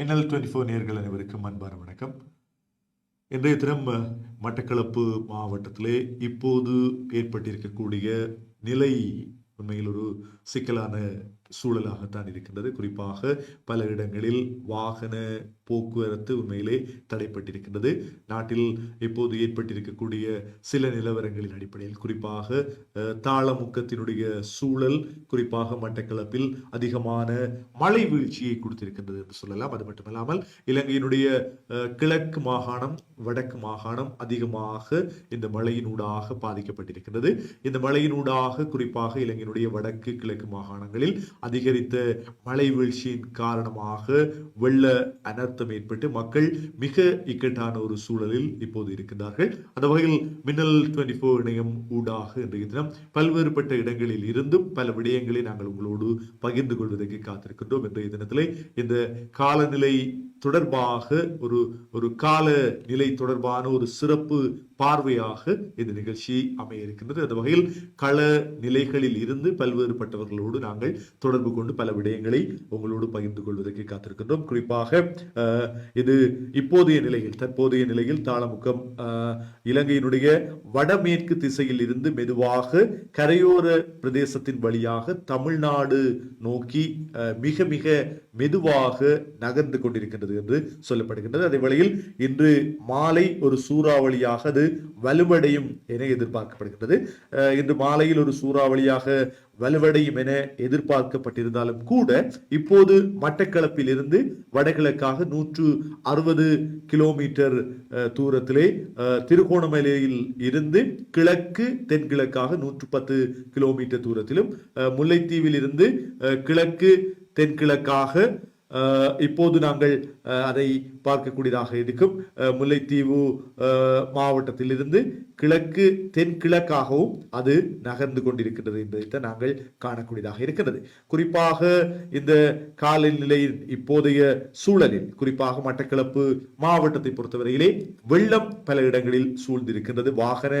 NL twenty four நேர்கள் அனைவருக்கும் அன்பான வணக்கம். இன்றைய தினம் மட்டக்களப்பு மாவட்டத்திலே இப்போது ஏற்பட்டிருக்கக்கூடிய நிலை உண்மையில் ஒரு சிக்கலான சூழலாகத்தான் இருக்கின்றது. குறிப்பாக பல இடங்களில் வாகன போக்குவரத்து உண்மையிலே தடைப்பட்டிருக்கின்றது. நாட்டில் இப்போது ஏற்பட்டிருக்கக்கூடிய சில நிலவரங்களின் அடிப்படையில் குறிப்பாக தாளமுக்கத்தினுடைய சூழல் குறிப்பாக மட்டக்களப்பில் அதிகமான மழை வீழ்ச்சியை கொடுத்திருக்கின்றது என்று சொல்லலாம். அது மட்டுமல்லாமல் இலங்கையினுடைய கிழக்கு மாகாணம் வடக்கு மாகாணம் அதிகமாக இந்த மழையினூடாக பாதிக்கப்பட்டிருக்கின்றது. இந்த மழையினூடாக குறிப்பாக இலங்கையினுடைய வடக்கு கிழக்கு மாகாணங்களில் அதிகரித்த மழை வீழ்ச்சியின் காரணமாக வெள்ள அனர்த்தம் ஏற்பட்டு மக்கள் மிக இக்கட்டான ஒரு சூழலில் இப்போது இருக்கின்றார்கள். அந்த வகையில் மின்னல் டுவெண்ட்டி ஃபோர் இணையம் ஊடாக இன்றைய தினம் பல்வேறுபட்ட இடங்களில் இருந்தும் பல விடயங்களை நாங்கள் உங்களோடு பகிர்ந்து கொள்வதற்கு காத்திருக்கின்றோம். இன்றைய தினத்திலே இந்த காலநிலை தொடர்பாக ஒரு ஒரு கால நிலை தொடர்பான ஒரு சிறப்பு பார்வையாக இந்த நிகழ்ச்சி அமைய இருக்கின்றது அந்த வகையில் கள நிலைகளில் இருந்து பல்வேறுபட்டவர்களோடு நாங்கள் தொடர்பு கொண்டு பல விடயங்களை உங்களோடு பகிர்ந்து கொள்வதற்கு காத்திருக்கின்றோம். குறிப்பாக இது இப்போதைய நிலையில் தற்போதைய நிலையில் தாளமுகம் இலங்கையினுடைய வடமேற்கு திசையில் இருந்து மெதுவாக கரையோர பிரதேசத்தின் வழியாக தமிழ்நாடு நோக்கி அஹ், மிக மிக மெதுவாக நகர்ந்து கொண்டிருக்கின்றது என்று சொல்லப்படுகின்றது. அதே வேளையில் இன்று மாலை ஒரு சூறாவளியாக அது வலுவடையும் என எதிர்பார்க்கப்படுகின்றது. இன்று மாலையில் ஒரு சூறாவளியாக வலுவடையும் என எதிர்பார்க்கப்பட்டிருந்தாலும் கூட இப்போது மட்டக்களப்பில் இருந்து வடகிழக்காக நூற்று அறுபது கிலோமீட்டர் தூரத்திலே திருகோணமலையில் இருந்து கிழக்கு தென்கிழக்காக நூற்று பத்து கிலோமீட்டர் தூரத்திலும் முல்லைத்தீவில் இருந்து அஹ், கிழக்கு தென்கிழக்காக இப்போது நாங்கள் அதை பார்க்கக்கூடியதாக இருக்கும். முல்லைத்தீவு மாவட்டத்திலிருந்து கிழக்கு தென்கிழக்காகவும் அது நகர்ந்து கொண்டிருக்கின்றது என்பதைத்தான் நாங்கள் காணக்கூடியதாக இருக்கிறது குறிப்பாக இந்த காலநிலையின் இப்போதைய சூழலில் குறிப்பாக மட்டக்களப்பு மாவட்டத்தை பொறுத்தவரையிலே வெள்ளம் பல இடங்களில் சூழ்ந்திருக்கின்றது. வாகன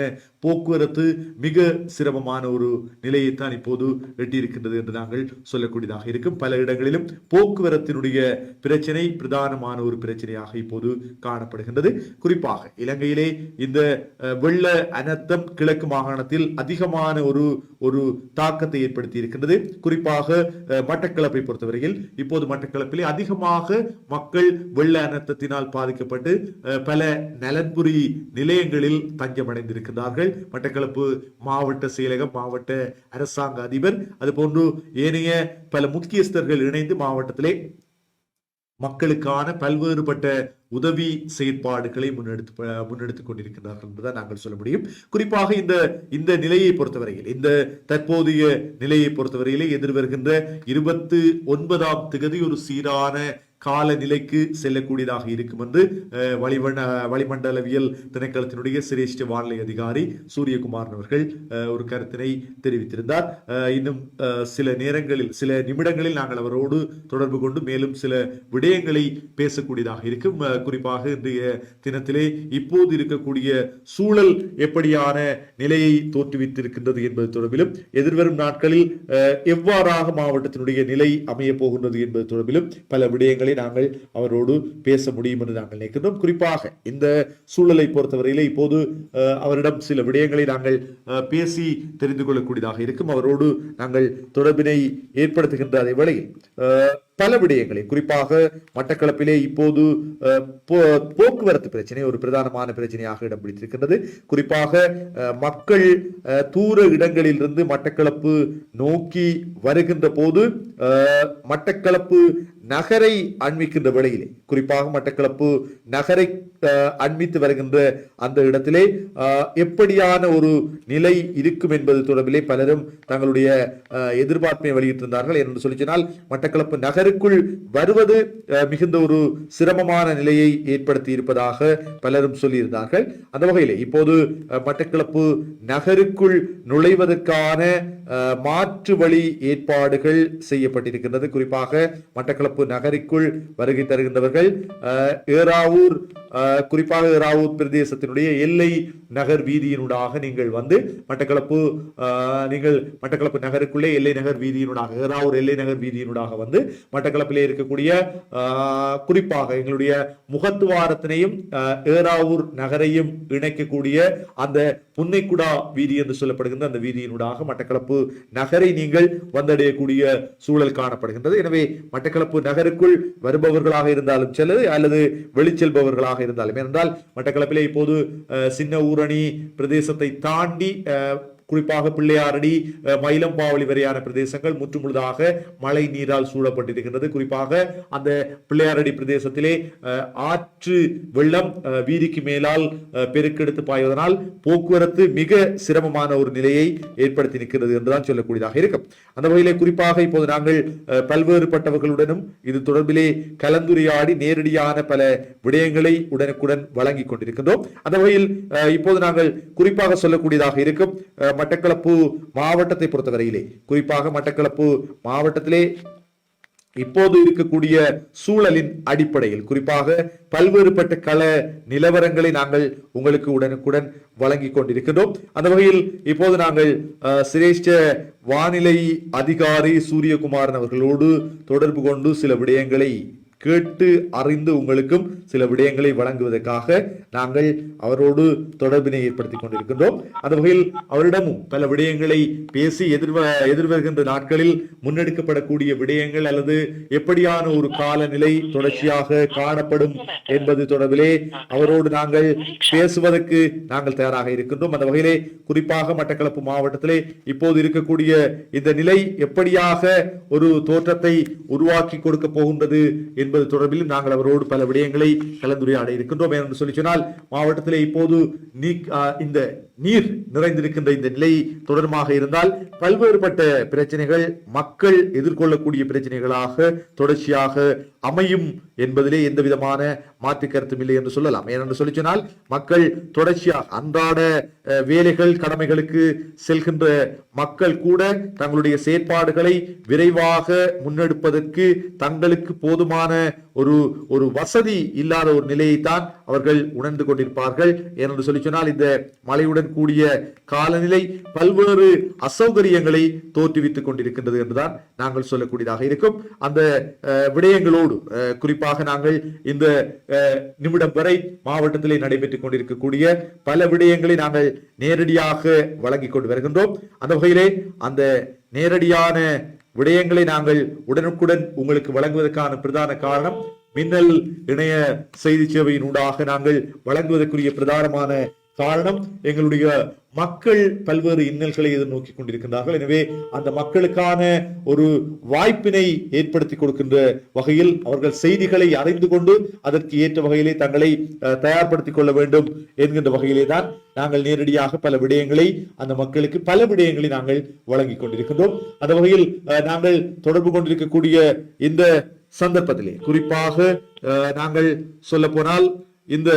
போக்குவரத்து மிக சிரமமான ஒரு நிலையைத்தான் இப்போது எட்டியிருக்கின்றது என்று நாங்கள் சொல்லக்கூடியதாக இருக்கும். பல இடங்களிலும் போக்குவரத்தினுடைய பிரச்சனை பிரதானமான ஒரு பிரச்சனையாக இப்போது காணப்படுகின்றது. குறிப்பாக இலங்கையிலே இந்த வெள்ள அனர்த்தம் கிழக்கு மாகாணத்தில் அதிகமான ஒரு ஒரு தாக்கத்தை ஏற்படுத்தி இருக்கின்றது குறிப்பாக அஹ், மட்டக்களப்பை பொறுத்தவரையில் இப்போது மட்டக்களப்பிலே அதிகமாக மக்கள் வெள்ள அனர்த்தத்தினால் பாதிக்கப்பட்டு பல நலன்புரி நிலையங்களில் தஞ்சமடைந்திருக்கிறார்கள் மட்டக்களப்பு மாவட்ட செயலகம் மாவட்ட அரசாங்க அதிபர் அதுபோன்று ஏனைய பல முக்கியஸ்தர்கள் இணைந்து மாவட்டத்திலே மக்களுக்கான பல்வேறுபட்ட உதவி செயற்பாடுகளை முன்னெடுத்து ப- முன்னெடுத்துக் கொண்டிருக்கிறார்கள் என்றுதான் நாங்கள் சொல்ல முடியும். குறிப்பாக இந்த இந்த நிலையை பொறுத்தவரையில் இந்த தற்போதைய நிலையை பொறுத்தவரையிலே எதிர்வருகின்ற இருபத்து ஒன்பதாம் திகதி ஒரு சீரான காலநிலைக்கு செல்லக்கூடியதாக இருக்கும் என்று அஹ், வளிமண்டலவியல் திணைக்களத்தினுடைய சிரேஷ்ட வானிலை அதிகாரி சூரியகுமார் அவர்கள் ஒரு கருத்தினை தெரிவித்திருந்தார். இன்னும் சில நேரங்களில் சில நிமிடங்களில் நாங்கள் அவரோடு தொடர்பு கொண்டு மேலும் சில விடயங்களை பேசக்கூடியதாக இருக்கும். அஹ், குறிப்பாக இன்றைய தினத்திலே இப்போது இருக்கக்கூடிய சூழல் எப்படியான நிலையை தோற்றுவித்திருக்கின்றது என்பது தொடர்பிலும் எதிர்வரும் நாட்களில் அஹ், எவ்வாறாக மாவட்டத்தினுடைய நிலை அமைய போகின்றது என்பது தொடர்பிலும் பல விடயங்களை விஷயங்களை நாங்கள் அவரோடு பேச முடியும் என்று நாங்கள் நினைக்கின்றோம். குறிப்பாக இந்த சூழலை பொறுத்தவரையிலே இப்போது அவரிடம் சில விடயங்களை நாங்கள் பேசி தெரிந்து கொள்ளக்கூடியதாக இருக்கும். அவரோடு நாங்கள் தொடர்பினை ஏற்படுத்துகின்ற அதே வேளையில் பல விடயங்களை குறிப்பாக மட்டக்களப்பிலே இப்போது போக்குவரத்து பிரச்சனை ஒரு பிரதானமான பிரச்சனையாக இடம் பிடித்திருக்கின்றது. குறிப்பாக மக்கள் தூர இடங்களிலிருந்து மட்டக்களப்பு நோக்கி வருகின்ற போது மட்டக்களப்பு நகரை அண்மிக்கின்ற வேளையிலே குறிப்பாக மட்டக்களப்பு நகரை அண்மித்து வருகின்ற அந்த இடத்திலே எப்படியான ஒரு நிலை இருக்கும் என்பது தொடர்பிலே பலரும் தங்களுடைய எதிர்பார்ப்பை வெளியிட்டிருந்தார்கள் என்று சொல்லி சொன்னால் மட்டக்களப்பு நகருக்குள் வருவது மிகுந்த ஒரு சிரமமான நிலையை ஏற்படுத்தி இருப்பதாக பலரும் சொல்லியிருந்தார்கள். அந்த வகையிலே இப்போது அஹ், மட்டக்களப்பு நகருக்குள் நுழைவதற்கான அஹ், மாற்று வழி ஏற்பாடுகள் செய்யப்பட்டிருக்கின்றது. குறிப்பாக மட்டக்களப்பு சிறப்பு நகரிக்குள் வருகை தருகின்றவர்கள். ஏராவூர் ஏறாவூர் குறிப்பாக ஏறாவூர் பிரதேசத்தினுடைய எல்லை நகர் வீதியினூடாக நீங்கள் வந்து மட்டக்களப்பு நீங்கள் மட்டக்களப்பு நகருக்குள்ளே எல்லை நகர் வீதியினூடாக ஏறாவூர் எல்லை நகர் வீதியினூடாக வந்து மட்டக்களப்பிலே இருக்கக்கூடிய குறிப்பாக எங்களுடைய முகத்துவாரத்தினையும் அஹ், ஏறாவூர் நகரையும் இணைக்கக்கூடிய அந்த புன்னைக்குடா வீதி என்று சொல்லப்படுகின்ற அந்த வீதியினூடாக மட்டக்களப்பு நகரை நீங்கள் வந்தடையக்கூடிய சூழல் காணப்படுகின்றது. எனவே மட்டக்களப்பு நகருக்குள் வருபவர்களாக இருந்தாலும் செல்லது அல்லது வெளிச்செல்பவர்களாக இருந்தாலும். ஏனென்றால் மட்டக்களப்பிலே இப்போது அஹ், சின்ன ஊரணி பிரதேசத்தை தாண்டி அஹ், குறிப்பாக பிள்ளையாரடி மயிலம்பாவளி வரையான பிரதேசங்கள் முற்றுமுழுதாக மழை நீரால் சூழப்பட்டிருக்கின்றது. குறிப்பாக அந்த பிள்ளையாரடி பிரதேசத்திலே ஆற்று வெள்ளம் அஹ், வீதிக்கு மேலால் பெருக்கெடுத்து பாய்வதனால் போக்குவரத்து மிக சிரமமான ஒரு நிலையை ஏற்படுத்தி நிற்கிறது என்றுதான் சொல்லக்கூடியதாக இருக்கும். அந்த வகையிலே குறிப்பாக இப்போது நாங்கள் அஹ், பல்வேறுபட்டவர்களுடனும் இது தொடர்பிலே கலந்துரையாடி நேரடியான பல விடயங்களை உடனுக்குடன் வழங்கி கொண்டிருக்கின்றோம். அந்த வகையில் அஹ், இப்போது நாங்கள் குறிப்பாக சொல்லக்கூடியதாக இருக்கும் மட்டக்களப்பு மாவட்டத்தை பொறுத்தவரையிலே குறிப்பாக மட்டக்களப்பு மாவட்டத்திலே இப்போது இருக்கக்கூடிய சூழலின் அடிப்படையில் குறிப்பாக பல்வேறுபட்ட கள நிலவரங்களை நாங்கள் உங்களுக்கு உடனுக்குடன் வழங்கிக் கொண்டிருக்கின்றோம். அந்த வகையில் இப்போது நாங்கள் சிரேஷ்ட வானிலை அதிகாரி சூரியகுமாரன் அவர்களோடு தொடர்பு கொண்டு சில விடயங்களை கேட்டு அறிந்து உங்களுக்கும் சில விடயங்களை வழங்குவதற்காக நாங்கள் அவரோடு தொடர்பினை ஏற்படுத்தி கொண்டிருக்கின்றோம். அந்த வகையில் அவரிடமும் பல விடயங்களை பேசி எதிர்வ எதிர்வருகின்ற நாட்களில் முன்னெடுக்கப்படக்கூடிய விடயங்கள் அல்லது எப்படியான ஒரு காலநிலை தொடர்ச்சியாக காணப்படும் என்பது தொடர்பிலே அவரோடு நாங்கள் பேசுவதற்கு நாங்கள் தயாராக இருக்கின்றோம். அந்த வகையிலே குறிப்பாக மட்டக்களப்பு மாவட்டத்திலே இப்போது இருக்கக்கூடிய இந்த நிலை எப்படியாக ஒரு தோற்றத்தை உருவாக்கி கொடுக்க போகின்றது என்பது தொடர்பிலும் நாங்கள் அவரோடு பல விடயங்களை கலந்துரையாட இருக்கின்றோம். என்று சொல்லி சொன்னால் மாவட்டத்திலே இப்போது நீ ஆஹ் இந்த நீர் நிறைந்திருக்கின்ற இந்த நிலை தொடர்பாக இருந்தால் பல்வேறுபட்ட பிரச்சனைகள் மக்கள் எதிர்கொள்ளக்கூடிய பிரச்சனைகளாக தொடர்ச்சியாக அமையும் என்பதிலே எந்த விதமான மாற்று கருத்தும் இல்லை என்று சொல்லலாம். ஏனென்று சொல்லி சொன்னால் மக்கள் தொடர்ச்சியாக அன்றாட வேலைகள் கடமைகளுக்கு செல்கின்ற மக்கள் கூட தங்களுடைய செயற்பாடுகளை விரைவாக முன்னெடுப்பதற்கு தங்களுக்கு போதுமான ஒரு ஒரு வசதி இல்லாத ஒரு நிலையைத்தான் அவர்கள் உணர்ந்து கொண்டிருப்பார்கள். ஏனென்று சொல்லி சொன்னால் இந்த மழையுடன் கூடிய காலநிலை பல்வேறு அசௌகரியங்களை தோற்றுவித்துக் கொண்டிருக்கின்றது என்றுதான் நாங்கள் சொல்லக்கூடியதாக இருக்கும். அந்த அஹ், விடயங்களோடு அஹ், குறிப்பாக நாங்கள் இந்த நிமிடம் வரை மாவட்டத்திலே நடைபெற்றுக் கொண்டிருக்கக்கூடிய பல விடயங்களை நாங்கள் நேரடியாக வழங்கிக் கொண்டு வருகின்றோம். அந்த வகையிலே அந்த நேரடியான விடயங்களை நாங்கள் உடனுக்குடன் உங்களுக்கு வழங்குவதற்கான பிரதான காரணம் மின்னல் இணைய செய்தி சேவையின் ஊடாக நாங்கள் வழங்குவதற்குரிய பிரதானமான காரணம் எங்களுடைய மக்கள் பல்வேறு இன்னல்களை எதிர்நோக்கி கொண்டிருக்கின்றார்கள். எனவே அந்த மக்களுக்கான ஒரு வாய்ப்பினை ஏற்படுத்தி கொடுக்கின்ற வகையில் அவர்கள் செய்திகளை அறிந்து கொண்டு அதற்கு ஏற்ற வகையிலே தங்களை அஹ், தயார்படுத்திக் கொள்ள வேண்டும் என்கின்ற வகையிலே தான் நாங்கள் நேரடியாக பல விடயங்களை அந்த மக்களுக்கு பல விடயங்களை நாங்கள் வழங்கி கொண்டிருக்கின்றோம். அந்த வகையில் அஹ், நாங்கள் தொடர்பு கொண்டிருக்கக்கூடிய இந்த சந்தர்ப்பத்திலே குறிப்பாக நாங்கள் சொல்ல போனால் இந்த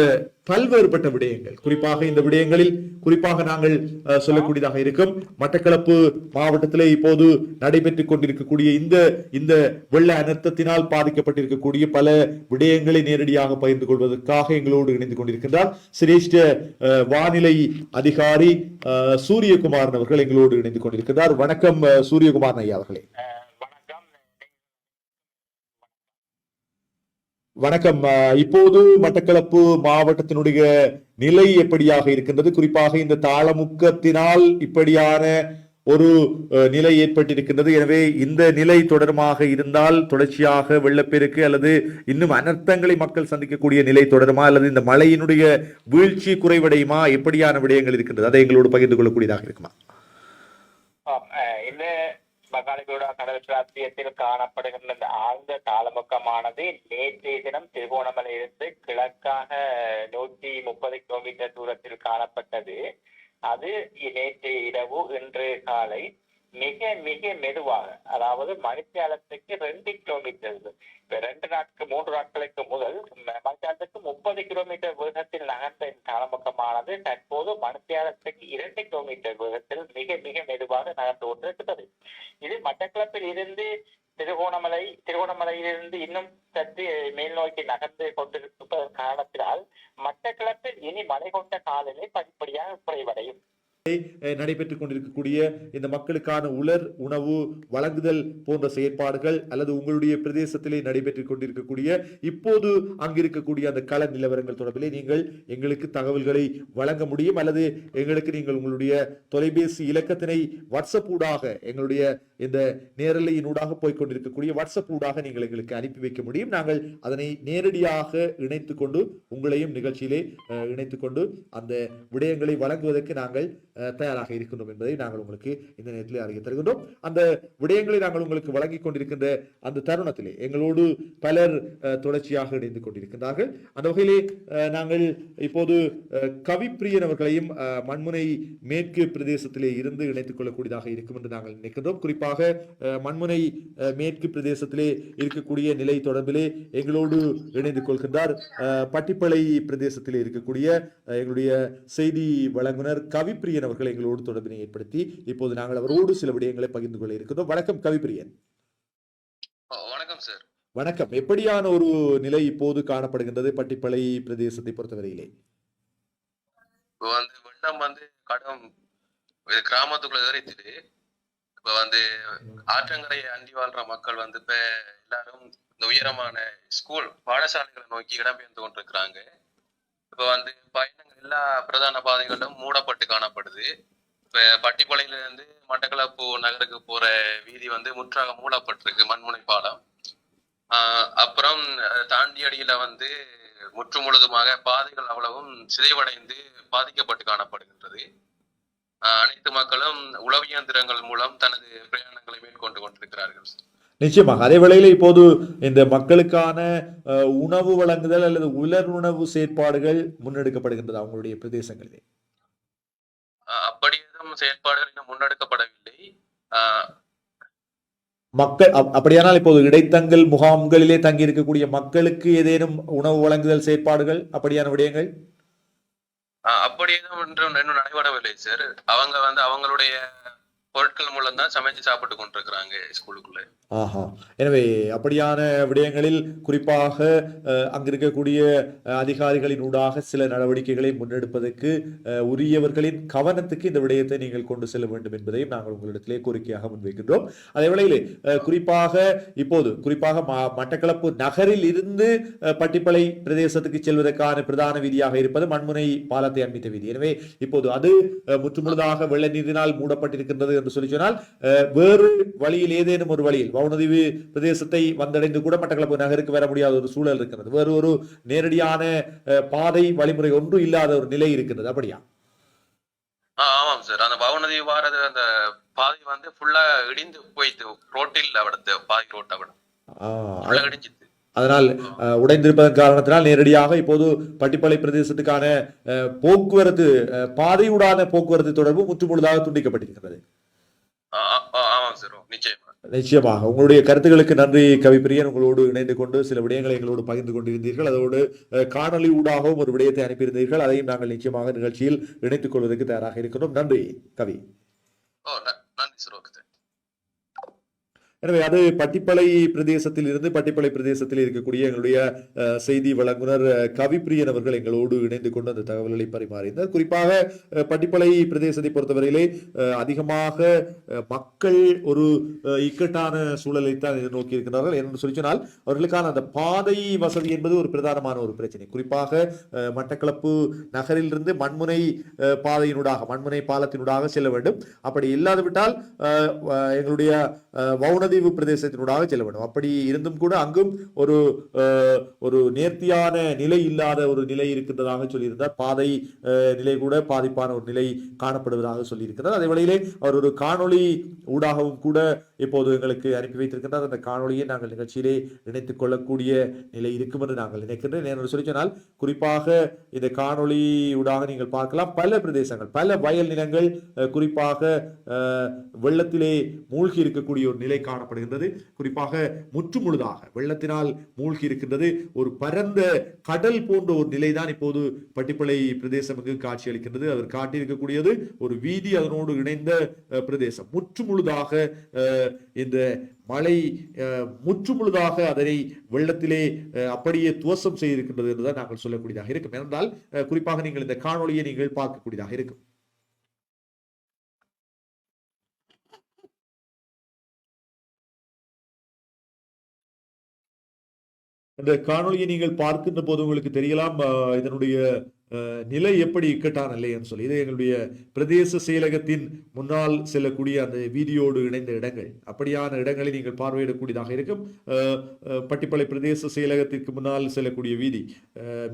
பல்வேறுபட்ட விடயங்கள். குறிப்பாக இந்த விடயங்களில் குறிப்பாக நாங்கள் சொல்லக்கூடியதாக இருக்கும் மட்டக்களப்பு மாவட்டத்திலே இப்போது நடைபெற்றுக் கொண்டிருக்கக்கூடிய இந்த இந்த வெள்ள அனர்த்தத்தினால் பாதிக்கப்பட்டிருக்கக்கூடிய பல விடயங்களை நேரடியாக பகிர்ந்து கொள்வதற்காக எங்களோடு இணைந்து கொண்டிருக்கின்றார். சிரேஷ்ட வானிலை அதிகாரி சூரியகுமாரன் அவர்கள் எங்களோடு இணைந்து கொண்டிருக்கிறார் வணக்கம் சூரியகுமாரன் ஐயா அவர்களே. வணக்கம். இப்போது மட்டக்களப்பு மாவட்டத்தினுடைய நிலை எப்படியாக இருக்கின்றது? குறிப்பாக இந்த தாளமுக்கத்தினால் இப்படியான ஒரு நிலை ஏற்பட்டிருக்கின்றது. எனவே இந்த நிலை தொடர்பாக இருந்தால் தொடர்ச்சியாக வெள்ளப்பெருக்கு அல்லது இன்னும் அனர்த்தங்களை மக்கள் சந்திக்கக்கூடிய நிலை தொடருமா? அல்லது இந்த மழையினுடைய வீழ்ச்சி குறைவடையுமா? எப்படியான விடயங்கள் இருக்கின்றது? அதை எங்களோடு பகிர்ந்து கொள்ளக்கூடியதாக இருக்குமா? இந்த பகாலிகுடா கடல் பிராந்தியத்தில் காணப்படுகின்ற இந்த ஆழ்ந்த தாளமுக்கமானது நேற்றைய தினம் திருகோணமலையிலிருந்து கிழக்காக நூற்றி முப்பது கிலோமீட்டர் தூரத்தில் காணப்பட்டது. அது நேற்று இரவு இன்று காலை மிக மிக மெதுவாக அதாவது மணித்தியாலத்துக்கு ரெண்டு கிலோமீட்டர் இப்ப ரெண்டு நாட்கள் மூன்று நாட்களுக்கு முதல் மணித்தியாலத்துக்கு முப்பது கிலோமீட்டர் வேகத்தில் நகர்ந்த இந்த தாளமுக்கமானது தற்போது மணித்தியாலத்துக்கு இரண்டு கிலோமீட்டர் வேகத்தில் மிக மிக மெதுவாக நகர்ந்து கொண்டிருக்கிறது. இது மட்டக்களப்பில் இருந்து திருகோணமலை திருகோணமலையிலிருந்து இன்னும் சற்று மேல் நோக்கி நகர்ந்து கொண்டிருப்பதன் காரணத்தினால் மட்டக்களப்பில் இனி மழை கொண்ட காலநிலை படிப்படியாக குறைவடையும். நடைபெற்றுக் கொண்டிருக்கக்கூடிய இந்த மக்களுக்கான உலர் உணவு வழங்குதல் போன்ற செயற்பாடுகள் அல்லது உங்களுடைய பிரதேசத்திலே நடைபெற்றுக் கொண்டிருக்கக்கூடிய இப்போது அங்கிருக்கக்கூடிய அந்த கள நிலவரங்கள் தொடர்பிலே நீங்கள் எங்களுக்கு தகவல்களை வழங்க முடியும் அல்லது எங்களுக்கு நீங்கள் உங்களுடைய தொலைபேசி இலக்கத்தினை வாட்ஸ்அப் ஊடாக எங்களுடைய இந்த நேரலையினூடாக போய்க் கொண்டிருக்கக்கூடிய வாட்ஸ்அப் ஊடாக நீங்கள் எங்களுக்கு அனுப்பி வைக்க முடியும். நாங்கள் அதனை நேரடியாக இணைத்துக்கொண்டு உங்களையும் நிகழ்ச்சியிலே இணைத்துக்கொண்டு கொண்டு அந்த விடயங்களை வழங்குவதற்கு நாங்கள் தயாராக இருக்கின்றோம் என்பதை நாங்கள் உங்களுக்கு இந்த நேரத்தில் அறிய தருகின்றோம். அந்த விடயங்களை நாங்கள் உங்களுக்கு வழங்கிக் கொண்டிருக்கின்ற அந்த தருணத்திலே எங்களோடு பலர் தொடர்ச்சியாக இணைந்து கொண்டிருக்கின்றார்கள். அந்த வகையிலே நாங்கள் இப்போது கவிப்பிரியன் அவர்களையும் மண்முனை மேற்கு பிரதேசத்திலே இருந்து இணைத்துக் கொள்ளக்கூடியதாக இருக்கும் என்று நாங்கள் நினைக்கின்றோம். குறிப்பாக மண்முனை மேற்கு பிரதேசத்திலே இருக்கக்கூடிய நிலை தொடர்பிலே எங்களோடு இணைந்து கொள்கின்றார் பட்டிப்பளை பிரதேசத்திலே இருக்கக்கூடிய எங்களுடைய செய்தி வழங்குனர் கவிப்பிரியன் அவர்கள் எங்களோடு தொடர்பினை ஏற்படுத்தி இப்போது நாங்கள் அவரோடு சில விடயங்களை பகிர்ந்து கொள்ள இருக்கின்றோம். வணக்கம் கவிப்பிரியன். வணக்கம் சார் வணக்கம். எப்படியான ஒரு நிலை இப்போது காணப்படுகின்றது பட்டிப்பளை பிரதேசத்தை பொறுத்தவரையிலே? இப்போ வந்து வெள்ளம் வந்து கடும் கிராமத்துக்குள்ள இறைத்துது இப்ப வந்து ஆற்றங்கரையை அண்டி வாழ்ற மக்கள் வந்து இப்ப எல்லாரும் இந்த உயரமான ஸ்கூல் பாடசாலைகளை நோக்கி இடம்பெயர்ந்து கொண்டிருக்கிறாங்க. இப்ப வந்து பயணங்கள் எல்லா பிரதான பாதைகளும் மூடப்பட்டு காணப்படுது. இப்ப பட்டிப்பாளையில இருந்து மட்டக்களப்பு நகருக்கு போற வீதி வந்து முற்றாக மூடப்பட்டிருக்கு மண்முனை பாலம். ஆஹ் அப்புறம் தாண்டி அடியில வந்து முற்று முழுதுமாக பாதைகள் அவ்வளவும் சிதைவடைந்து பாதிக்கப்பட்டு காணப்படுகின்றது. அனைத்து மக்களும் உளவியந்திரங்கள் மூலம் தனது பிரயாணங்களை மேற்கொண்டு கொண்டிருக்கிறார்கள். நிச்சயமாக. அதே வேளையில இப்போது இந்த மக்களுக்கான உணவு வழங்குதல் அல்லது உலர் உணவு செயற்பாடுகள் முன்னெடுக்கப்படுகின்றது அவங்களுடைய பிரதேசங்களிலே. அப்படி எதுவும் செயற்பாடுகள் இன்னும் முன்னெடுக்கப்படவில்லை. மக்கள் அப்- அப்படியானால் இப்போது இடைத்தங்கல் முகாம்களிலே தங்கி இருக்கக்கூடிய மக்களுக்கு ஏதேனும் உணவு வழங்குதல் செயற்பாடுகள் அப்படியான விடயங்கள்? அப்படி எதுவும் இன்னும் நடைபெறவில்லை சார். அவங்க வந்து அவங்களுடைய பொருட்கள் மூலம் தான் சமைச்சு சாப்பிட்டு கொண்டிருக்கிறாங்க ஸ்கூலுக்குள்ள. ஆஹா. எனவே அப்படியான விடயங்களில் குறிப்பாக அங்கிருக்கக்கூடிய அதிகாரிகளின் ஊடாக சில நடவடிக்கைகளை முன்னெடுப்பதற்கு உரியவர்களின் கவனத்துக்கு இந்த விடயத்தை நீங்கள் கொண்டு செல்ல வேண்டும் என்பதையும் நாங்கள் உங்களிடத்திலே கோரிக்கையாக முன்வைக்கின்றோம். அதே வேளையிலே குறிப்பாக இப்போது குறிப்பாக ம- மட்டக்களப்பு நகரில் இருந்து அஹ், பட்டிப்பளை பிரதேசத்துக்கு செல்வதற்கான பிரதான வீதியாக இருப்பது மண்முனை பாலத்தை அண்மித்த வீதி. எனவே இப்போது அது அஹ், முற்றுமுழுதாக வெள்ள நீரினால் மூடப்பட்டிருக்கின்றது என்று சொல்லி சொன்னால் வேறு வழியில் ஏதேனும் ஒரு வழியில் வவுனதீவு பிரதேசத்தை வந்தடைந்து கூட மட்டக்களப்பு நகருக்கு வர முடியாத ஒரு சூழல் இருக்கிறது. வேறு ஒரு நேரடியான பாதை வழிமுறை ஒன்று இல்லாத ஒரு நிலை இருக்கின்றது அப்படியா? ஆமாம் சார். அந்த பவனதி வாரது அந்த பாதை வந்து ஃபுல்லா இடிந்து போயிட்டு ரோட்டில் அவடத்து பாதி ரோட் அவட இடிஞ்சிது அதனால் உடைந்திருப்பதன் காரணத்தினால் நேரடியாக இப்போது பட்டிப்பளை பிரதேசத்துக்கான போக்குவரத்து பாதையூடான போக்குவரத்து தொடர்பு முற்றுமுழுதாக துண்டிக்கப்பட்டிருக்கிறது. நிச்சயமாக உங்களுடைய கருத்துக்களுக்கு நன்றி கவிப்பிரியன் உங்களோடு இணைந்து கொண்டு சில விடயங்களை எங்களோடு பகிர்ந்து கொண்டிருந்தீர்கள். அதோடு காணொளி ஊடாகவும் ஒரு விடயத்தை அனுப்பியிருந்தீர்கள். அதையும் நாங்கள் நிச்சயமாக நிகழ்ச்சியில் இணைத்துக் கொள்வதற்கு தயாராக இருக்கிறோம். நன்றி கவி ஓ ந- நன்றி சார் ஓகே சார் எனவே அது பட்டிப்பளை பிரதேசத்தில் இருந்து பட்டிப்பளை பிரதேசத்தில் இருக்கக்கூடிய எங்களுடைய அஹ், செய்தி வழங்குனர் கவிப்பிரியன் அவர்கள் எங்களோடு இணைந்து கொண்டு அந்த தகவல்களை பரிமாறினார். குறிப்பாக அஹ், பட்டிப்பளை பிரதேசத்தை பொறுத்தவரையிலே அதிகமாக மக்கள் ஒரு இக்கட்டான சூழலை தான் எதிர்நோக்கி இருக்கிறார்கள் என்று சொல்லி சொன்னால் அவர்களுக்கான அந்த பாதை வசதி என்பது ஒரு பிரதானமான ஒரு பிரச்சனை. குறிப்பாக அஹ், மட்டக்களப்பு நகரிலிருந்து மண்முனை பாதையினூடாக மண்முனை பாலத்தினூடாக செல்ல வேண்டும். அப்படி இல்லாது விட்டால் அஹ், எங்களுடைய அஹ், மாலத்தீவு பிரதேசத்தினூடாக செல்ல வேண்டும் அப்படி இருந்தும் கூட அங்கும் ஒரு ஒரு நேர்த்தியான நிலை இல்லாத ஒரு நிலை இருக்கின்றதாக சொல்லியிருந்தார். பாதை நிலை கூட பாதிப்பான ஒரு நிலை காணப்படுவதாக சொல்லியிருக்கிறார். அதே வேளையிலே அவர் ஒரு காணொளி ஊடாகவும் கூட இப்போது எங்களுக்கு அனுப்பி வைத்திருக்கின்றார். அந்த காணொலியை நாங்கள் நிகழ்ச்சியிலே இணைத்துக் கொள்ளக்கூடிய நிலை இருக்கும் என்று நாங்கள் நினைக்கின்றேன் என்று சொல்லி சொன்னால் குறிப்பாக இந்த காணொளி ஊடாக நீங்கள் பார்க்கலாம். பல பிரதேசங்கள் பல வயல் நிலங்கள் குறிப்பாக வெள்ளத்திலே மூழ்கி இருக்கக்கூடிய ஒரு நிலை காண காணப்படுகின்றது. குறிப்பாக முற்றுமுழுதாக வெள்ளத்தினால் மூழ்கி இருக்கின்றது ஒரு பரந்த கடல் போன்ற ஒரு நிலைதான் இப்போது பட்டிப்பளை பிரதேசமுக்கு காட்சி அளிக்கின்றது அவர் காட்டியிருக்கக்கூடியது ஒரு வீதி அதனோடு இணைந்த பிரதேசம். முற்றுமுழுதாக இந்த மழை முற்றுமுழுதாக அதனை வெள்ளத்திலே அப்படியே துவசம் செய்திருக்கின்றது என்றுதான் நாங்கள் சொல்லக்கூடியதாக இருக்கும். ஏனென்றால் குறிப்பாக நீங்கள் இந்த காணொலியை நீங்கள் பார்க்கக்கூடியதாக இருக்கும். இந்த காணொலியை நீங்கள் பார்க்கின்ற போது உங்களுக்கு தெரியலாம் இதனுடைய நிலை எப்படி இக்கட்டான நிலைன்னு சொல்லி. இது எங்களுடைய பிரதேச செயலகத்தின் முன்னால் செல்லக்கூடிய அந்த வீதியோடு இணைந்த இடங்கள். அப்படியான இடங்களை நீங்கள் பார்வையிடக்கூடியதாக இருக்கும். பட்டிப்பளை பிரதேச செயலகத்திற்கு முன்னால் செல்லக்கூடிய வீதி.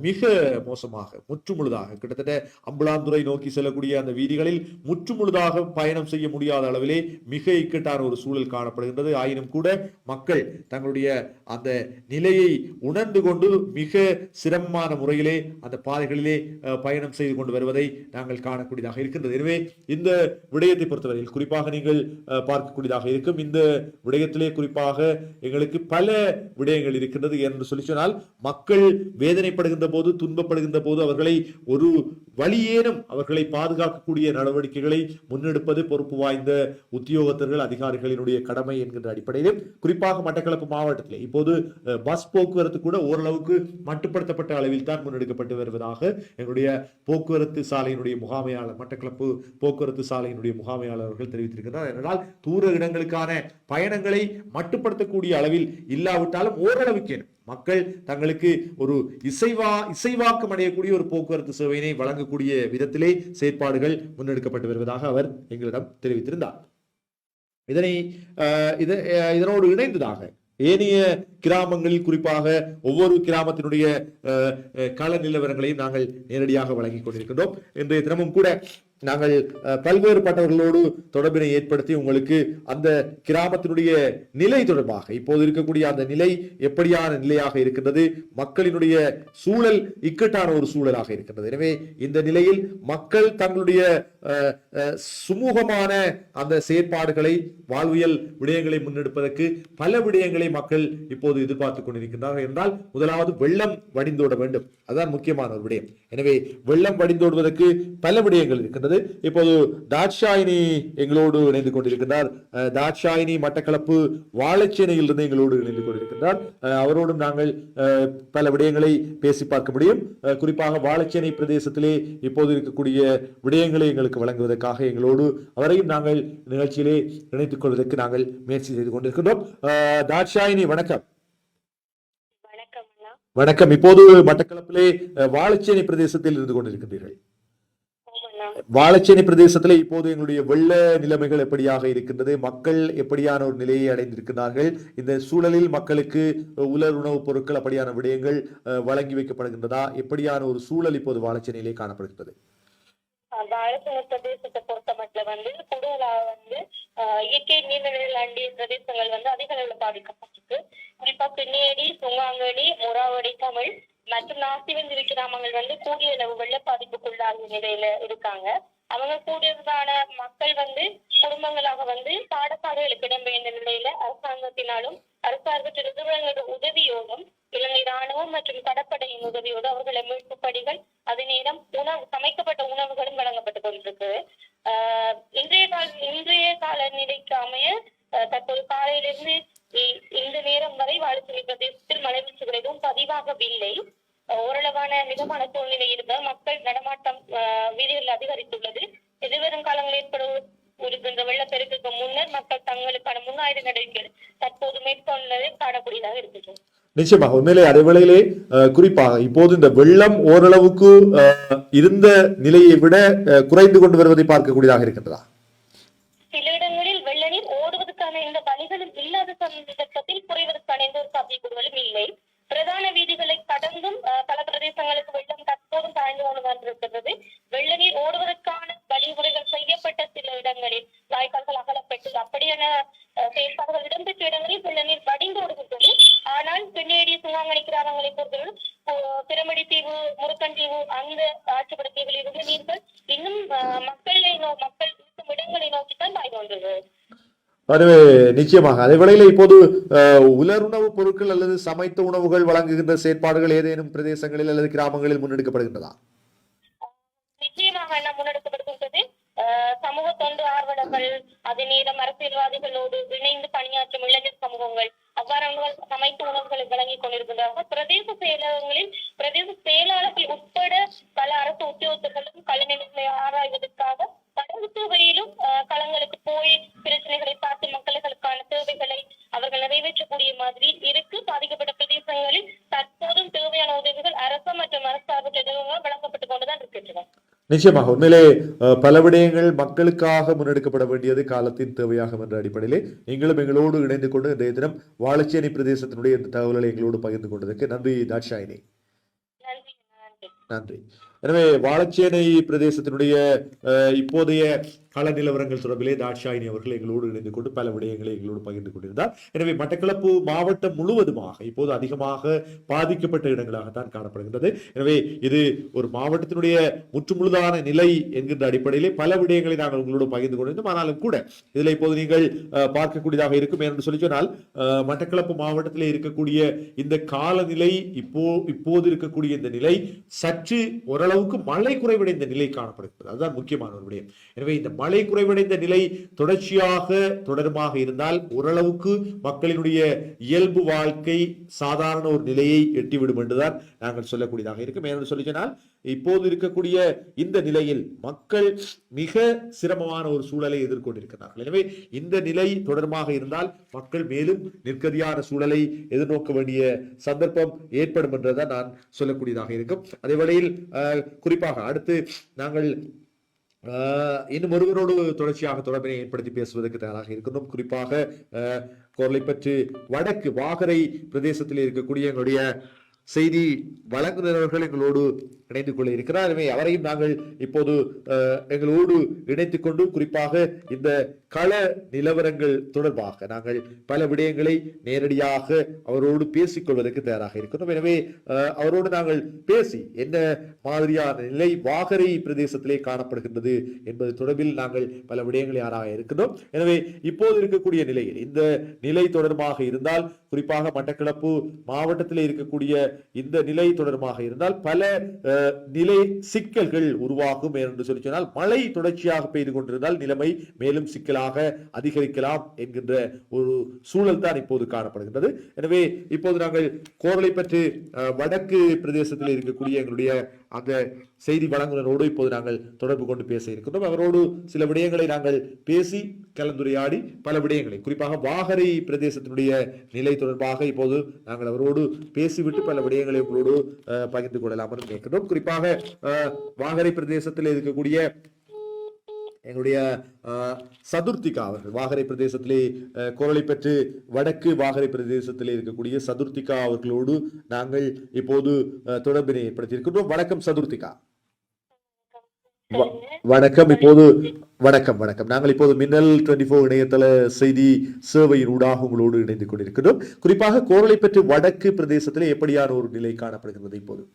மிக மோசமாக முற்றுமுழுதாக கிட்டத்தட்ட அம்புலாந்துறை நோக்கி செல்லக்கூடிய அந்த வீதிகளில் முற்றுமுழுதாக பயணம் செய்ய முடியாத அளவிலே மிக இக்கட்டான ஒரு சூழல் காணப்படுகின்றது. ஆயினும் கூட மக்கள் தங்களுடைய அந்த நிலையை உணர்ந்து கொண்டு மிக சிரமமான முறையிலே அந்த பாதைகளிலே பயணம் செய்து கொண்டு வருவதை நாங்கள் காணக்கூடியதாக இருக்கின்றது. எனவே இந்த விடயத்தை பொறுத்தவரையில் குறிப்பாக நீங்கள் பார்க்கக்கூடியதாக இருக்கும். இந்த விடயத்திலே குறிப்பாக எங்களுக்கு பல விடயங்கள் இருக்கின்றது என்று சொல்லி சொன்னால் மக்கள் வேதனைப்படுகின்ற போது துன்பப்படுகின்ற போது அவர்களை ஒரு வழியேனும் அவர்களை பாதுகாக்கக்கூடிய நடவடிக்கைகளை முன்னெடுப்பது பொறுப்பு வாய்ந்த உத்தியோகத்தர்கள் அதிகாரிகளினுடைய கடமை என்கின்ற அடிப்படையிலும் குறிப்பாக மட்டக்களப்பு மாவட்டத்தில். இப்போது பஸ் போக்குவரத்து கூட ஓரளவுக்கு மட்டுப்படுத்தப்பட்ட அளவில் தான் முன்னெடுக்கப்பட்டு வருவதாக என்னுடைய போக்குவரத்து சாலையினுடைய முகாமையாளர் மட்டக்களப்பு போக்குவரத்து சாலையினுடைய முகாமையாளர் அவர்கள் தெரிவித்திருக்கிறார். என்றால் தூர இடங்களுக்கான பயணங்களை மட்டுப்படுத்தக்கூடிய அளவில் இல்லாவிட்டாலும் ஓரளவுக்கு மக்கள் தங்களுக்கு ஒரு இசைவா இசைவாக்கம் அடையக்கூடிய ஒரு போக்குவரத்து சேவையினை வழங்கக்கூடிய விதத்திலே செயற்பாடுகள் முன்னெடுக்கப்பட்டு வருவதாக அவர் எங்களிடம் தெரிவித்திருந்தார். இதனை இத- அஹ், இதனோடு இணைந்ததாக ஏனைய கிராமங்களில் குறிப்பாக ஒவ்வொரு கிராமத்தினுடைய அஹ், கள நிலவரங்களையும் நாங்கள் நேரடியாக வழங்கிக் கொண்டிருக்கின்றோம். இன்றைய தினமும் கூட நாங்கள் பல்வேறு பல்வேறுபட்டவர்களோடு தொடர்பினை ஏற்படுத்தி உங்களுக்கு அந்த கிராமத்தினுடைய நிலை தொடர்பாக இப்போது இருக்கக்கூடிய அந்த நிலை எப்படியான நிலையாக இருக்கின்றது மக்களினுடைய சூழல் இக்கட்டான ஒரு சூழலாக இருக்கின்றது. எனவே இந்த நிலையில் மக்கள் தங்களுடைய சுமூகமான அந்த செயற்பாடுகளை வாழ்வியல் விடயங்களை முன்னெடுப்பதற்கு பல விடயங்களை மக்கள் இப்போது எதிர்பார்த்துக் கொண்டிருக்கின்றார்கள் என்றால் முதலாவது வெள்ளம் வடிந்தோட வேண்டும். அதுதான் முக்கியமான ஒரு விடயம். எனவே வெள்ளம் வடிந்தோடுவதற்கு பல விடயங்கள் இருக்கின்றது. இப்போது தாட்சாயினி எங்களோடு இணைந்து கொண்டிருக்கின்றார். தாட்சாயினி மட்டக்களப்பு வாழைச்சேனையிலிருந்து எங்களோடு இணைந்து கொண்டிருக்கின்றார். அவரோடும் நாங்கள் பல விடயங்களை பேசி பார்க்க முடியும். குறிப்பாக வாழைச்சேனை பிரதேசத்திலே இப்போது இருக்கக்கூடிய விடயங்களை எங்களுக்கு வழங்குவதற்காக எங்களோடு அவரையும் நாங்கள் நிகழ்ச்சியிலே இணைத்துக் கொள்வதற்கு நாங்கள் முயற்சி செய்து கொண்டிருக்கின்றோம். தாட்சாயினி வணக்கம். வணக்கம் இப்போது மட்டக்களப்பிலே வாழைச்சேனை பிரதேசத்தில் இருந்து கொண்டிருக்கின்றீர்கள். வாழைச்சேனை பிரதேசத்திலே இப்போது எங்களுடைய வெள்ள நிலைமைகள் எப்படியாக இருக்கின்றது? மக்கள் எப்படியான ஒரு நிலையை அடைந்திருக்கிறார்கள்? இந்த சூழலில் மக்களுக்கு உலர் உணவுப் பொருட்கள் அப்படியான விடயங்கள் வழங்கி வைக்கப்படுகின்றதா? எப்படியான ஒரு சூழல் இப்போது வாழைச்சேனையிலே காணப்படுகின்றது? வாழைப்பழ பிரதேசத்தை பொறுத்த மட்டும் வந்து கூடுதலாக வந்து இயற்கை நீர்நிலைகள் அண்டிய பிரதேசங்கள் வந்து அதிக அளவில் பாதிக்கப்பட்டிருக்கு. குறிப்பா பின்னேரி சுங்காங்கனி முறாவடி தமிழ் மற்றும் நாசிவந்திரி கிராமங்கள் வந்து கூடிய அளவு வெள்ள பாதிப்புக்குள்ளாகிய நிலையில இருக்காங்க. அவங்க கூடியதான மக்கள் வந்து குடும்பங்களாக வந்து பாடசாலைகளுக்கு இடம்பெயர்ந்த நிலையில அரசாங்கத்தினாலும் அரசாங்க நிறுவனங்களோட உதவியோடும் இலங்கை ராணுவம் மற்றும் கடற்படையின் உதவியோடு அவர்களை மீட்பு பணிகள் அதே நேரம் உணவு சமைக்கப்பட்ட உணவுகளும் வழங்கப்பட்டு கொண்டிருக்கு. ஆஹ் இன்றைய கால இன்றைய கால நிலைக்கு அமைய ஆஹ் தற்போது காலையிலிருந்து இந்த நேரம் வரை வாழைச்சேரி பிரதேசத்தில் மழை வீழ்ச்சிகள் எதுவும் பதிவாகவில்லை. ஓரளவான மிதமான சூழ்நிலை இருந்தால் மக்கள் நடமாட்டம் வீதிகளில் அதிகரித்துள்ளது. எதிர்வரும் காலங்களில் ஏற்படும் இருக்கின்ற வெள்ளப்பெருக்குக்கு முன்னர் மக்கள் தங்களுக்கான முன்னாயுத நடவடிக்கைகள் தற்போது மேற்கொண்டதை காணக்கூடியதாக இருக்கின்றது. நிச்சயமாக உண்மையிலே அதே வேளையிலே அஹ், குறிப்பாக இப்போது இந்த வெள்ளம் ஓரளவுக்கு இருந்த நிலையை விட அஹ், குறைந்து கொண்டு வருவதை பார்க்கக்கூடியதாக இருக்கின்றதா சில இடங்களில் வெள்ள நீர் ஓடுவதற்கான எந்த வழிகளும் இல்லாத குறைவதற்கு குறைவதற்கான எந்த ஒரு சாத்தியக்கூறுகளும் இல்லை. பிரதான வீதிகளை கடந்தும் பல பிரதேசங்களுக்கு வெள்ளம் தற்போதும் தாழ்ந்து கொண்டு வந்திருக்கிறது. வெள்ள நீர் ஓடுவதற்கான வழிமுறைகள் செய்யப்பட்ட சில இடங்களில் வாய்க்கால்கள் அகலப்பட்டு அப்படியான செயற்பாடுகள் இடம்பெற்ற இடங்களில் வெள்ள நீர் வடிந்து ஓடுகின்றது. ஆனால் பின்னேடி சுங்காங்கனி கிராமங்களை பொறுத்தவரை பிரமடி தீவு முருக்கன் தீவு அந்த ஆட்சிப்பட தீவில் இருந்த நீர்கள் இன்னும் அஹ், மக்களை நோ- மக்கள் இருக்கும் இடங்களை நோக்கித்தான் பாய்ந்து கொண்டது அதுவே நிச்சயமாக. அதே வேளையில் இப்போது அஹ், உலர் உணவுப் பொருட்கள் அல்லது சமைத்த உணவுகள் வழங்குகின்ற செயற்பாடுகள் ஏதேனும் பிரதேசங்களில் அல்லது கிராமங்களில் முன்னெடுக்கப்படுகின்றதா? நிச்சயமாக அண்ணா சமூக தொண்டு ஆர்வலர்கள் அதே நேரம் அரசியல்வாதிகளோடு இணைந்து பணியாற்றும் இளைஞர் சமூகங்கள் அவ்வாறான சமைத்து உணவுகளை வழங்கிக் கொண்டிருக்கின்றார்கள். பிரதேச செயலகங்களில் பிரதேச செயலாளர்கள் உட்பட பல அரசு உத்தியோகத்தர்களும் கலைநிலைகளை ஆராய்வதற்காக கடவுள் தேவையிலும் களங்களுக்கு போய் பிரச்சனைகளை பார்த்து மக்களுக்கான தேவைகளை அவர்கள் நிறைவேற்றக்கூடிய மாதிரி இருக்கு. பாதிக்கப்பட்ட பிரதேசங்களில் தற்போதும் தேவையான உதவிகள் அரசு மற்றும் அரசார்பு நிறுவனங்கள் வழங்கப்பட்டு கொண்டுதான் இருக்கின்றன. நிச்சயமாக. உண்மையிலே பல விடயங்கள் மக்களுக்காக முன்னெடுக்கப்பட வேண்டியது காலத்தின் தேவையாகும் என்ற அடிப்படையிலே நீங்களும் எங்களோடு இணைந்து கொண்டு இன்றைய தினம் வாழச்சேரி பிரதேசத்தினுடைய இந்த தகவல்களை எங்களோடு பகிர்ந்து கொண்டதற்கு நன்றி தாட்சாயினி நன்றி எனவே வாழச்சேனை பிரதேசத்தினுடைய அஹ், இப்போதைய கள நிலவரங்கள் தொடர்பிலே தாட்சாயினி அவர்கள் எங்களோடு இணைந்து கொண்டு பல விடயங்களை எங்களோடு பகிர்ந்து கொண்டிருந்தார். எனவே மட்டக்களப்பு மாவட்டம் முழுவதுமாக இப்போது அதிகமாக பாதிக்கப்பட்ட இடங்களாகத்தான் காணப்படுகின்றது. எனவே இது ஒரு மாவட்டத்தினுடைய முற்றுமுழுதான நிலை என்கின்ற அடிப்படையிலே பல விடயங்களை நாங்கள் உங்களோடு பகிர்ந்து கொண்டிருந்தோம். ஆனாலும் கூட இதில் இப்போது நீங்கள் அஹ், பார்க்கக்கூடியதாக இருக்கும் என்று சொல்லி சொன்னால் மட்டக்களப்பு மாவட்டத்திலே இருக்கக்கூடிய இந்த காலநிலை இப்போ இப்போது இருக்கக்கூடிய இந்த நிலை சற்று ஓரளவுக்கு மழை குறைவடைந்த நிலை காணப்படுகிறது. அதுதான் முக்கியமான ஒரு விடயம். எனவே இந்த மழை குறைவடைந்த நிலை தொடர்ச்சியாக தொடருமாக இருந்தால் ஓரளவுக்கு மக்களினுடைய இயல்பு வாழ்க்கை சாதாரண ஒரு நிலையை எட்டிவிடும் என்றுதான் நாங்கள் சொல்லக்கூடியதாக இருக்கும். ஏனென்று சொல்லி சொன்னால் இப்போது இருக்கக்கூடிய இந்த நிலையில் மக்கள் மிக சிரமமான ஒரு சூழலை எதிர்கொண்டிருக்கிறார்கள். எனவே இந்த நிலை தொடர்பாக இருந்தால் மக்கள் மேலும் நிற்கதியான சூழலை எதிர்நோக்க வேண்டிய சந்தர்ப்பம் ஏற்படும் என்றுதான் நான் சொல்லக்கூடியதாக இருக்கும். அதே வேளையில் குறிப்பாக அடுத்து நாங்கள் இன்னும் ஒருவரோடு தொடர்ச்சியாக தொடர்பினை ஏற்படுத்தி பேசுவதற்கு தயாராக இருக்கின்றோம். குறிப்பாக கோர்லை பற்றி வடக்கு வாகரை பிரதேசத்தில் இருக்கக்கூடிய எங்களுடைய செய்தி வழங்குகிறவர்கள் எங்களோடு இணைந்து கொள்ள இருக்கிறார். எனவே அவரையும் நாங்கள் இப்போது எங்களோடு இணைத்துக் கொண்டு குறிப்பாக இந்த கள நிலவரங்கள் தொடர்பாக நாங்கள் பல விடயங்களை நேரடியாக அவரோடு பேசிக்கொள்வதற்கு தயாராக இருக்கிறோம். எனவே அவரோடு நாங்கள் பேசி என்ன மாதிரியான நிலை வாகரை பிரதேசத்திலே காணப்படுகின்றது என்பது தொடர்பில் நாங்கள் பல விடயங்களை ஆராய இருக்கின்றோம். எனவே இப்போது இருக்கக்கூடிய நிலையில் இந்த நிலை தொடர்பாக இருந்தால் குறிப்பாக மட்டக்களப்பு மாவட்டத்தில் இருக்கக்கூடிய இந்த நிலை தொடர்பாக இருந்தால் பல நிலை சிக்கல்கள் உருவாகும் என்று சொல்லி சொன்னால் மழை தொடர்ச்சியாக பெய்து கொண்டிருந்தால் நிலைமை மேலும் சிக்கலாக அதிகரிக்கலாம் என்கின்ற ஒரு சூழல் தான் இப்போது காணப்படுகின்றது. எனவே இப்போது நாங்கள் கோரலை பற்றி வடக்கு பிரதேசத்தில் இருக்கக்கூடிய எங்களுடைய அந்த செய்தி வழங்குனரோடு இப்போது நாங்கள் தொடர்பு கொண்டு பேச இருக்கின்றோம். அவரோடு சில விடயங்களை நாங்கள் பேசி கலந்துரையாடி பல விடயங்களை குறிப்பாக வாகரை பிரதேசத்தினுடைய நிலை தொடர்பாக இப்போது நாங்கள் அவரோடு பேசிவிட்டு பல விடயங்களை உங்களோடு பகிர்ந்து கொள்ளலாம் என்று நினைக்கின்றோம் குறிப்பாக வாகரை பிரதேசத்தில் இருக்கக்கூடிய எங்களுடைய சதுர்த்திகா அவர்கள் வாகரை பிரதேசத்திலே குரலை பெற்று வடக்கு வாகரை பிரதேசத்திலே இருக்கக்கூடிய சதுர்த்திகா அவர்களோடு நாங்கள் இப்போது தொடர்பினை தொடர்பினை ஏற்படுத்தியிருக்கின்றோம். வணக்கம் சதுர்த்திகா. வ- வணக்கம். இப்போது வணக்கம் வணக்கம். நாங்கள் இப்போது மின்னல் டுவெண்டி ஃபோர் இணையதள செய்தி சேவையின் ஊடாக உங்களோடு இணைந்து கொண்டிருக்கிறோம் குறிப்பாக கோரலை பெற்று வடக்கு பிரதேசத்திலே எப்படியான ஒரு நிலை காணப்படுகிறது இப்போது?